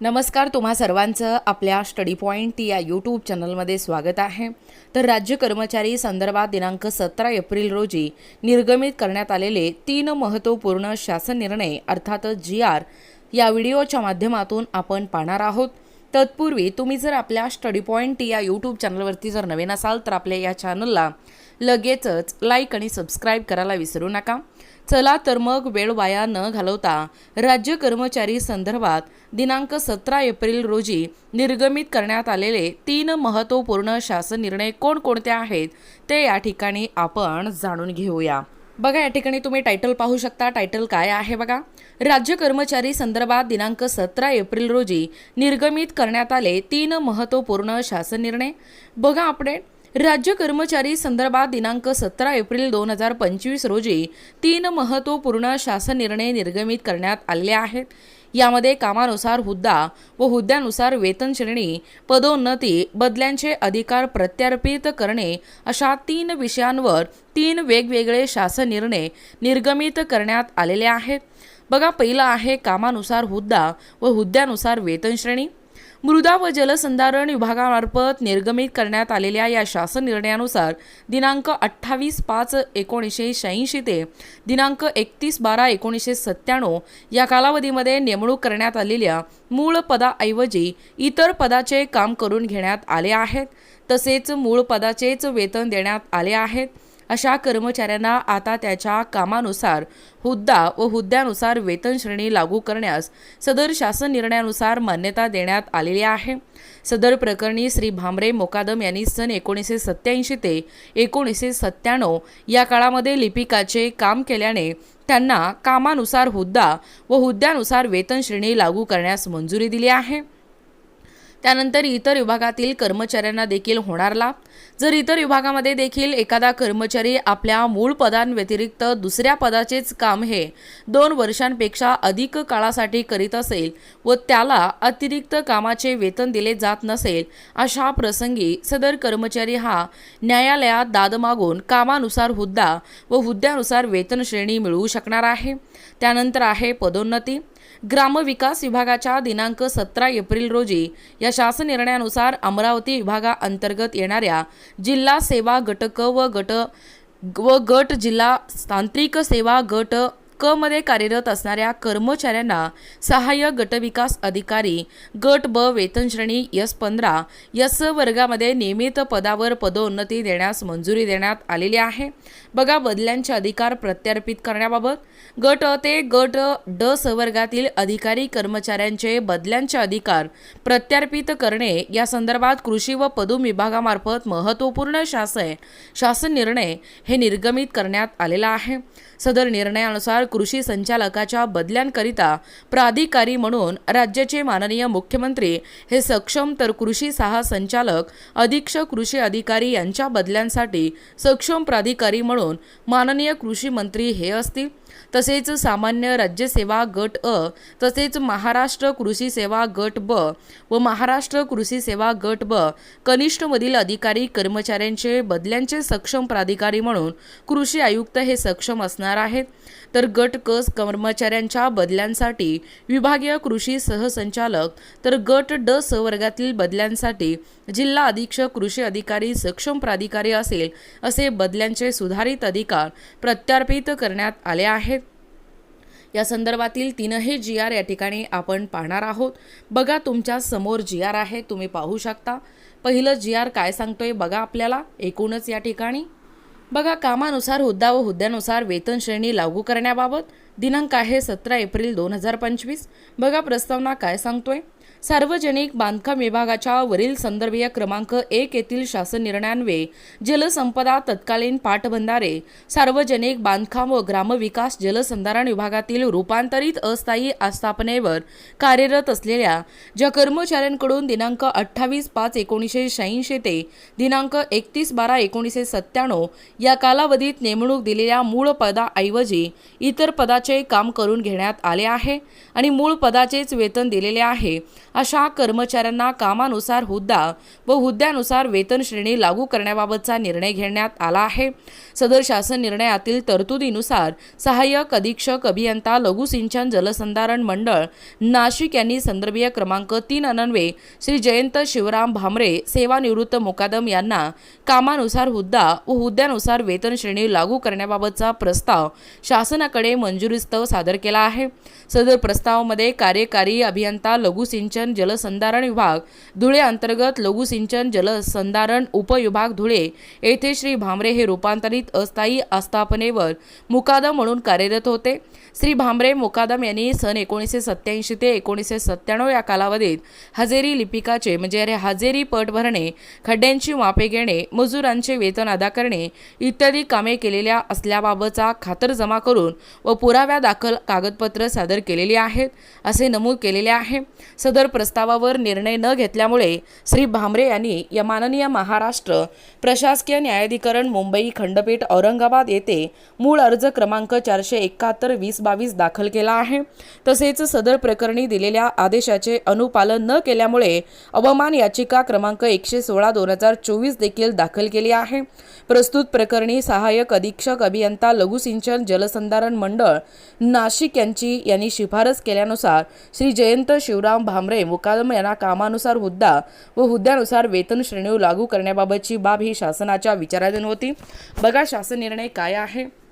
नमस्कार तुम्हा सर्वांचं आपल्या स्टडी पॉईंट या यूट्यूब चॅनलमध्ये स्वागत आहे. तर राज्य कर्मचारी संदर्भात दिनांक सतरा एप्रिल रोजी निर्गमित करण्यात आलेले तीन महत्त्वपूर्ण शासन निर्णय अर्थातच जी आर या व्हिडिओच्या माध्यमातून आपण पाहणार आहोत. तत्पूर्वी तुम्ही जर आपल्या स्टडी पॉईंट या यूट्यूब चॅनलवरती जर नवीन असाल तर आपल्या या चॅनलला लगेचच लाईक आणि सबस्क्राईब करायला विसरू नका. चला तर मग वेळ वाया न घालवता राज्य कर्मचारी संदर्भात दिनांक सतरा एप्रिल रोजी निर्गमित करण्यात आलेले तीन महत्त्वपूर्ण शासन निर्णय कोणकोणते आहेत ते या ठिकाणी आपण जाणून घेऊया. बघा या ठिकाणी तुम्ही टायटल पाहू शकता. टायटल काय आहे बघा? राज्य कर्मचारी संदर्भात दिनांक सतरा एप्रिल रोजी निर्गमित करण्यात आले तीन महत्त्वपूर्ण शासन निर्णय. बघा अपडेट राज्य कर्मचारी संदर्भात दिनांक सतरा एप्रिल दोन हजार पंचवीस रोजी तीन महत्त्वपूर्ण शासन निर्णय निर्गमित करण्यात आले आहेत. यामध्ये कामानुसार हुद्दा व हुद्द्यानुसार वेतन श्रेणी पदोन्नती बदल्यांचे अधिकार प्रत्यार्पित करणे अशा तीन विषयांवर तीन वेगवेगळे शासन निर्णय निर्गमित करण्यात आलेले आहेत. बघा पहिलं आहे कामानुसार हुद्दा व हुद्द्यानुसार वेतन श्रेणी. मृदा व जलसंधारण विभागामार्फत निर्गमित करण्यात आलेल्या या शासन निर्णयानुसार दिनांक अठ्ठावीस पाच एकोणीसशे शहाऐंशी ते दिनांक एकतीस बारा एकोणीसशे सत्त्याण्णव या कालावधीमध्ये नेमणूक करण्यात आलेल्या मूळ पदाऐवजी इतर पदाचे काम करून घेण्यात आले आहेत. तसेच मूळ पदाचेच वेतन देण्यात आले आहेत. अशा कर्मचाऱ्यांना आता त्याच्या कामानुसार हुद्दा व हुद्द्यानुसार वेतन श्रेणी लागू करण्यास सदर शासन निर्णयानुसार मान्यता देण्यात आलेली आहे. सदर प्रकरणी श्री भामरे मोकादम यांनी सन एकोणीसशे सत्याऐंशी ते एकोणीसशे सत्त्याण्णव या काळामध्ये लिपिकाचे काम केल्याने त्यांना कामानुसार हुद्दा व हुद्द्यानुसार वेतन श्रेणी लागू करण्यास मंजुरी दिली आहे. त्यानंतर इतर विभागातील कर्मचाऱ्यांना देखील होणार लाभ जर इतर विभागामध्ये देखील एखादा कर्मचारी आपल्या मूळ पदांव्यतिरिक्त दुसऱ्या पदाचेच काम हे दोन वर्षांपेक्षा अधिक काळासाठी करीत असेल व त्याला अतिरिक्त कामाचे वेतन दिले जात नसेल अशा प्रसंगी सदर कर्मचारी हा न्यायालयात दाद मागून कामानुसार हुद्दा व हुद्द्यानुसार वेतन श्रेणी मिळवू शकणार आहे. त्यानंतर आहे पदोन्नती. ग्रामविकास विभागाच्या दिनांक सतरा एप्रिल रोजी या शासन निर्णयानुसार अमरावती विभागाअंतर्गत येणाऱ्या जिल्हा सेवा गट क व गट व गट जिल्हा तांत्रिक सेवा गट क मध्ये कार्यरत असणाऱ्या कर्मचाऱ्यांना सहाय्यक गटविकास अधिकारी गट ब वेतनश्रेणी यस पंधरा यस वर्गामध्ये नियमित पदावर पदोन्नती देण्यास मंजुरी देण्यात आलेली आहे. बघा बदल्यांचे अधिकार प्रत्यार्पित करण्याबाबत. गट ते गट ड सवर्गातील अधिकारी कर्मचाऱ्यांचे बदल्यांचे अधिकार प्रत्यार्पित करणे या संदर्भात कृषी व पदू विभागामार्फत महत्त्वपूर्ण शासन शासन निर्णय हे निर्गमित करण्यात आलेला आहे. सदर निर्णयानुसार कृषी संचालकाच्या बदल्यांकरिता प्राधिकारी म्हणून राज्याचे माननीय मुख्यमंत्री हे सक्षम तर कृषी सहा संचालक अधीक्षक कृषी अधिकारी यांच्या बदल्यांसाठी सक्षम प्राधिकारी म्हणून माननीय कृषी मंत्री हे असतील. तसेच सामान्य राज्यसेवा गट अ तसेच महाराष्ट्र कृषी सेवा गट ब व महाराष्ट्र कृषी सेवा गट ब कनिष्ठमधील अधिकारी कर्मचाऱ्यांचे बदल्यांचे सक्षम प्राधिकारी म्हणून कृषी आयुक्त हे सक्षम असणार आहेत. तर गट क कर्मचाऱ्यांच्या बदल्यांसाठी विभागीय कृषी सहसंचालक तर गट ड स वर्गातील बदल्यांसाठी जिल्हा अधीक्षक कृषी अधिकारी सक्षम प्राधिकारी असेल असे बदल्यांचे सुधारित अधिकार प्रत्यार्पित करण्यात आले आहेत. या संदर्भातील तीनही जी आर या ठिकाणी आपण पाहणार आहोत. बघा तुमच्यासमोर जी आर आहे तुम्ही पाहू शकता. पहिलं जी आर काय सांगतोय बघा आपल्याला. एकूणच या ठिकाणी. बघा कामानुसार हुद्दा व हुद्द्यानुसार वेतन श्रेणी लागू करण्याबाबत दिनांक आहे सतरा एप्रिल दोन हजार पंचवीस. बघा प्रस्तावना काय सांगतोय? सार्वजनिक बांधकाम विभागाच्या वरील संदर्भीय क्रमांक एक येथील शासन निर्णयान्वये जलसंपदा तत्कालीन पाटबंधारे सार्वजनिक बांधकाम व ग्रामविकास जलसंधारण विभागातील रूपांतरित अस्थायी आस्थापनेवर कार्यरत असलेल्या ज्या कर्मचाऱ्यांकडून दिनांक अठ्ठावीस पाच एकोणीसशे शहाऐंशी ते दिनांक एकतीस बारा एकोणीसशे सत्त्याण्णव या कालावधीत नेमणूक दिलेल्या मूळ पदाऐवजी इतर पदाचे पदाचे काम करून घेण्यात आले आहे आणि मूळ पदाचेच वेतन दिलेले आहे. अशा कर्मचाऱ्यांना कामानुसार हुद्दा व हुद्द्यानुसार वेतन श्रेणी लागू करण्याबाबतचा निर्णय घेण्यात आला आहे. सदर शासन निर्णयातील तरतुदीनुसार सहाय्यक अधीक्षक अभियंता लघुसिंचन जलसंधारण मंडळ नाशिक यांनी संदर्भीय क्रमांक तीन अनन्वे श्री जयंत शिवराम भामरे सेवानिवृत्त मुकादम यांना कामानुसार हुद्दा व हुद्द्यानुसार वेतन श्रेणी लागू करण्याबाबतचा प्रस्ताव शासनाकडे मंजुरीस्तव सादर केला आहे. सदर प्रस्तावामध्ये कार्यकारी अभियंता लघुसिंचन सिंचन जलसंधारण विभाग धुळे अंतर्गत लघुसिंचन जलसंधारण उपविभाग धुळे येथे श्री भामरे हे रूपांतरित अस्थायी आस्थापनेवर मुकादम म्हणून कार्यरत होते. श्री भामरे मुकादम यांनी सन एकोणीसशे सत्याऐंशी ते एकोणीसशे सत्त्याण्णव या कालावधीत हजेरी लिपिकाचे म्हणजे अरे हजेरी पट भरणे खड्ड्यांची मापे घेणे मजुरांचे वेतन अदा करणे इत्यादी कामे केलेल्या असल्याबाबतचा खातरजमा करून व पुराव्या दाखल कागदपत्र सादर केलेली आहेत असे नमूद केलेले आहे. सदर प्रस्तावावर निर्णय न घेतल्यामुळे श्री भामरे यांनी या माननीय महाराष्ट्र प्रशासकीय न्यायाधिकरण मुंबई खंडपीठ औरंगाबाद येथे मूळ अर्ज क्रमांक चारशे एकाहत्तर वीस बावीस दाखल केला आहे. तसेच सदर प्रकरणी दिलेल्या आदेशाचे अनुपालन न केल्यामुळे अवमान याचिका क्रमांक एकशे सोळा दोन हजार चोवीस देखील दाखल केली आहे. प्रस्तुत प्रकरणी सहाय्यक अधीक्षक अभियंता लघुसिंचन जलसंधारण मंडळ नाशिक यांची यांनी शिफारस केल्यानुसार श्री जयंत शिवराम भामरे मुकादम यांना कामानुसार हुद्दा व हुद्द्यानुसार वेतन श्रेणी लागू करण्याबाबतची बाब ही शासनाच्या विचाराधीन होती. बघा शासन निर्णय काय आहे?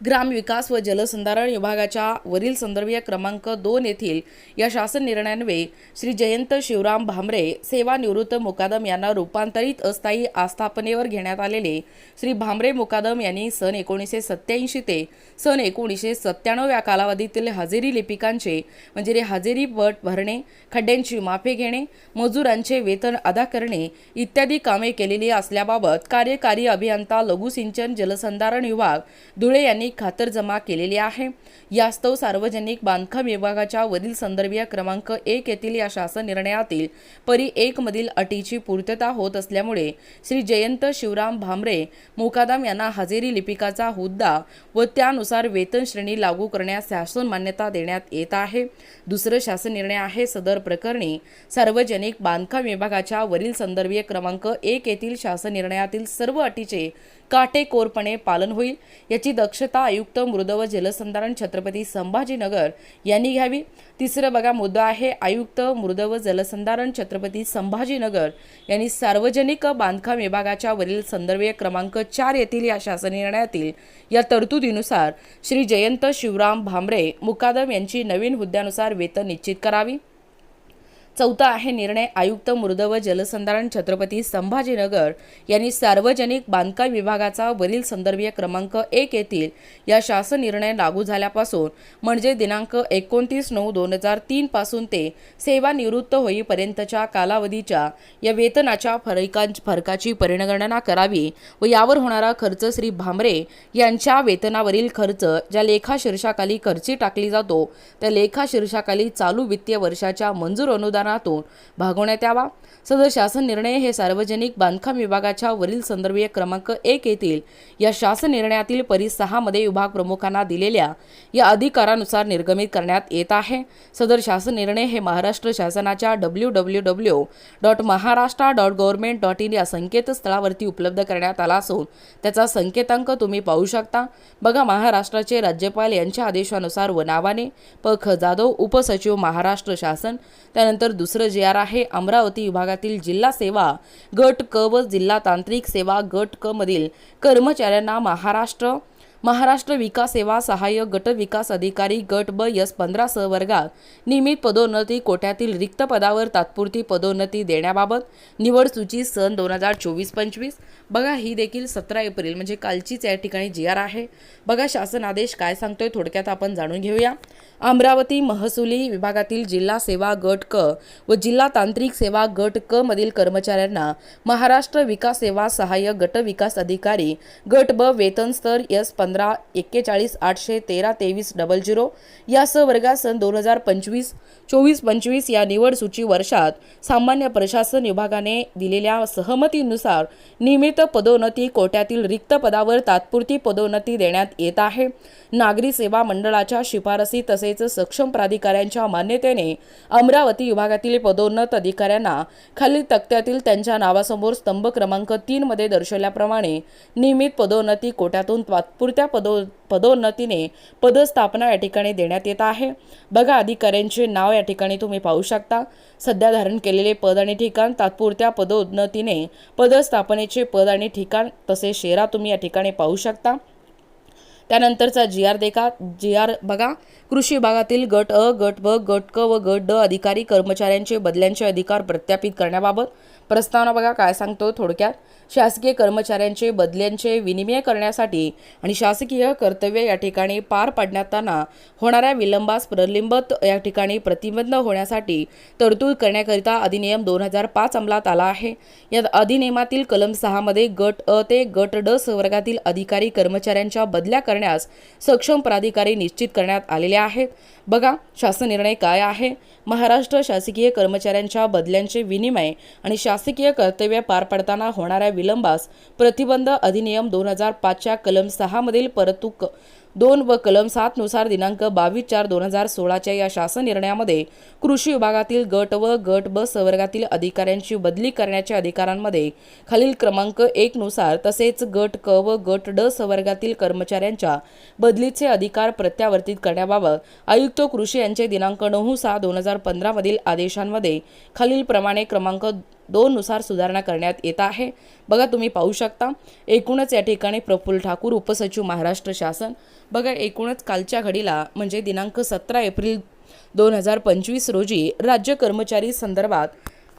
ग्रामविकास व जलसंधारण विभागाच्या वरील संदर्भीय क्रमांक दोन येथील या शासन निर्णयान्वये श्री जयंत शिवराम भामरे सेवानिवृत्त मुकादम यांना रूपांतरित अस्थायी आस्थापनेवर घेण्यात आलेले श्री भामरे मुकादम यांनी सन एकोणीसशे सत्त्याऐंशी ते सन एकोणीसशे सत्त्याण्णव या कालावधीतील हजेरी लिपिकांचे म्हणजे हजेरी पट भरणे खड्ड्यांची माफे घेणे मजुरांचे वेतन अदा करणे इत्यादी कामे केलेली असल्याबाबत कार्यकारी अभियंता लघुसिंचन जलसंधारण विभाग धुळे यांनी खातरजमा केलेली आहे. यास्तव सार्वजनिक बांधकाम विभागाच्या वरील संदर्भीय क्रमांक एक येथील या शासन निर्णयातील परी एक मधील अटीची पूर्तता होत असल्यामुळे श्री जयंत शिवराम भामरे मुकादम यांना हजेरी लिपिकाचा हुद्दा व त्यानुसार वेतन श्रेणी लागू करण्यास शासन मान्यता देण्यात येत आहे. दुसरं शासन निर्णय आहे सदर प्रकरणी सार्वजनिक बांधकाम विभागाच्या वरील संदर्भीय क्रमांक एक येथील शासन निर्णयातील सर्व अटीचे काटेकोरपणे पालन होईल याची दक्षता आयुक्त मृद व जलसंधारण छत्रपती संभाजीनगर यांनी घ्यावी. तिसरं बघा मुद्दा आहे आयुक्त मृद व जलसंधारण छत्रपती संभाजीनगर यांनी सार्वजनिक बांधकाम विभागाच्या वरील संदर्भीय क्रमांक चार येथील या शासन निर्णयातील या तरतुदीनुसार श्री जयंत शिवराम भांबरे मुकादम यांची नवीन हुद्द्यानुसार वेतन निश्चित करावी. चौथा आहे निर्णय आयुक्त मृद व जलसंधारण छत्रपती संभाजीनगर यांनी सार्वजनिक बांधकाम विभागाचा वरील संदर्भीय क्रमांक एक येथील या शासन निर्णय लागू झाल्यापासून म्हणजे दिनांक एकोणतीस नऊ दोन हजार तीनपासून ते सेवानिवृत्त होईपर्यंतच्या कालावधीच्या या वेतनाच्या फरका फरकाची परिगणना करावी व यावर होणारा खर्च श्री भामरे यांच्या वेतनावरील खर्च ज्या लेखा शीर्षाखाली खर्ची टाकली जातो त्या लेखा शीर्षाखाली चालू वित्तीय वर्षाच्या मंजूर अनुदान अनुदानातून भागवण्यात यावा. सदर शासन निर्णय हे सार्वजनिक बांधकाम विभागाच्या वरील संदर्भीय क्रमांक एक येथील या शासन निर्णयातील परी सहामध्ये विभाग प्रमुखांना दिलेल्या या अधिकारानुसार निर्गमित करण्यात येत आहे. सदर शासन निर्णय हे महाराष्ट्र शासनाच्या W W W dot Maharashtra dot government dot in या संकेतस्थळावरती उपलब्ध करण्यात आला असून त्याचा संकेतांक तुम्ही पाहू शकता. बघा महाराष्ट्राचे राज्यपाल यांच्या आदेशानुसार व नावाने प ख जाधव उपसचिव महाराष्ट्र शासन त्यानंतर दुसरं जे आर आहे अमरावती विभागातील जिल्हा सेवा गट क व जिल्हा तांत्रिक सेवा गट क मधील कर्मचाऱ्यांना महाराष्ट्र महाराष्ट्र विकास सेवा सहाय्यक गट विकास अधिकारी गट ब यस पंधरा सह वर्गात नियमित पदोन्नती कोट्यातील रिक्त पदावर तात्पुरती पदोन्नती देण्याबाबत निवड सूची सन दोन हजार चोवीस पंचवीस. बघा ही देखील सतरा एप्रिल म्हणजे कालचीच या ठिकाणी जी आर आहे. बघा शासन आदेश काय सांगतोय थोडक्यात आपण जाणून घेऊया. अमरावती महसुली विभागातील जिल्हा सेवा गट क व जिल्हा तांत्रिक सेवा गट क मधील कर्मचाऱ्यांना महाराष्ट्र विकास सेवा सहाय्यक गट विकास अधिकारी गट ब वेतन स्तर यस पंधरा एक्केचाळीस आठशे तेरा तेवीस डबल झिरो यासह वर्गात सन दोन हजार पंचवीस चोवीस पंचवीस या निवड सूची वर्षात सामान्य प्रशासन विभागाने दिलेल्या सहमतीनुसार नियमित पदोन्नती कोट्यातील रिक्त पदावर तात्पुरती पदोन्नती देण्यात येत आहे. नागरी सेवा मंडळाच्या शिफारसी तसेच सक्षम प्राधिकाऱ्यांच्या मान्यतेने अमरावती विभागातील पदोन्नत अधिकाऱ्यांना खालील तक्त्यातील त्यांच्या नावासमोर स्तंभ क्रमांक तीन मध्ये दर्शवल्याप्रमाणे नियमित पदोन्नती कोट्यातून तात्पुरत्या पदो पदोन्नतीने पदस्थापना या ठिकाणी देण्यात येत आहे. बघा अधिकाऱ्यांचे नाव या ठिकाणी तुम्ही पाहू शकता. सध्या धारण केलेले पद आणि ठिकाण तात्पुरत्या पदोन्नतीने पदस्थापनेचे पद आणि ठिकाण तसे शेरा तुम्ही या ठिकाणी पाहू शकता. त्यानंतरचा जी आर देखा जी आर बघा. कृषी विभागातील गट अ गट ब गट क व गट ड अधिकारी कर्मचाऱ्यांचे बदल्यांचे अधिकार प्रत्यापित करण्याबाबत प्रस्तावना बघा काय सांगतो थोडक्यात. शासकीय कर्मचाऱ्यांचे बदल्यांचे विनिमय करण्यासाठी आणि शासकीय कर्तव्य या ठिकाणी पार पाडण्याताना होणाऱ्या विलंबास प्रलंबित या ठिकाणी प्रतिबंध होण्यासाठी तरतूद करण्याकरिता अधिनियम दोन हजार पाच अंमलात आला आहे. या अधिनियमातील कलम सहामध्ये गट अ ते गट ड संवर्गातील अधिकारी कर्मचाऱ्यांच्या बदल्या करण्यास सक्षम प्राधिकारी निश्चित करण्यात आलेले आहेत. बघा शासन निर्णय काय आहे? महाराष्ट्र शासकीय कर्मचाऱ्यांच्या बदल्यांचे विनिमय आणि शासकीय कर्तव्य पार पडताना होणाऱ्या विलंबास प्रतिबंध अधिनियम दोन हजार पाचच्या कलम सहामधील परतूक दोन व कलम सातनुसार दिनांक बावीस चार दोन हजार सोळाच्या या शासन निर्णयामध्ये कृषी विभागातील गट व गट ब संवर्गातील अधिकाऱ्यांची बदली करण्याच्या अधिकारांमध्ये खालील क्रमांक एक नुसार तसेच गट क व गट ड संवर्गातील कर्मचाऱ्यांच्या बदलीचे अधिकार प्रत्यावर्तित करण्याबाबत आयुक्त कृषी यांचे दिनांक नऊ सहा दोन हजार पंधरामधील आदेशांमध्ये खालीलप्रमाणे क्रमांक दोननुसार सुधारणा करण्यात येत आहे. बघा तुम्ही पाहू शकता. एकूणच या ठिकाणी प्रफुल्ल ठाकूर उपसचिव महाराष्ट्र शासन. बघा एकूणच कालच्या घडीला म्हणजे दिनांक सतरा एप्रिल दोन हजार पंचवीस रोजी राज्य कर्मचारी संदर्भात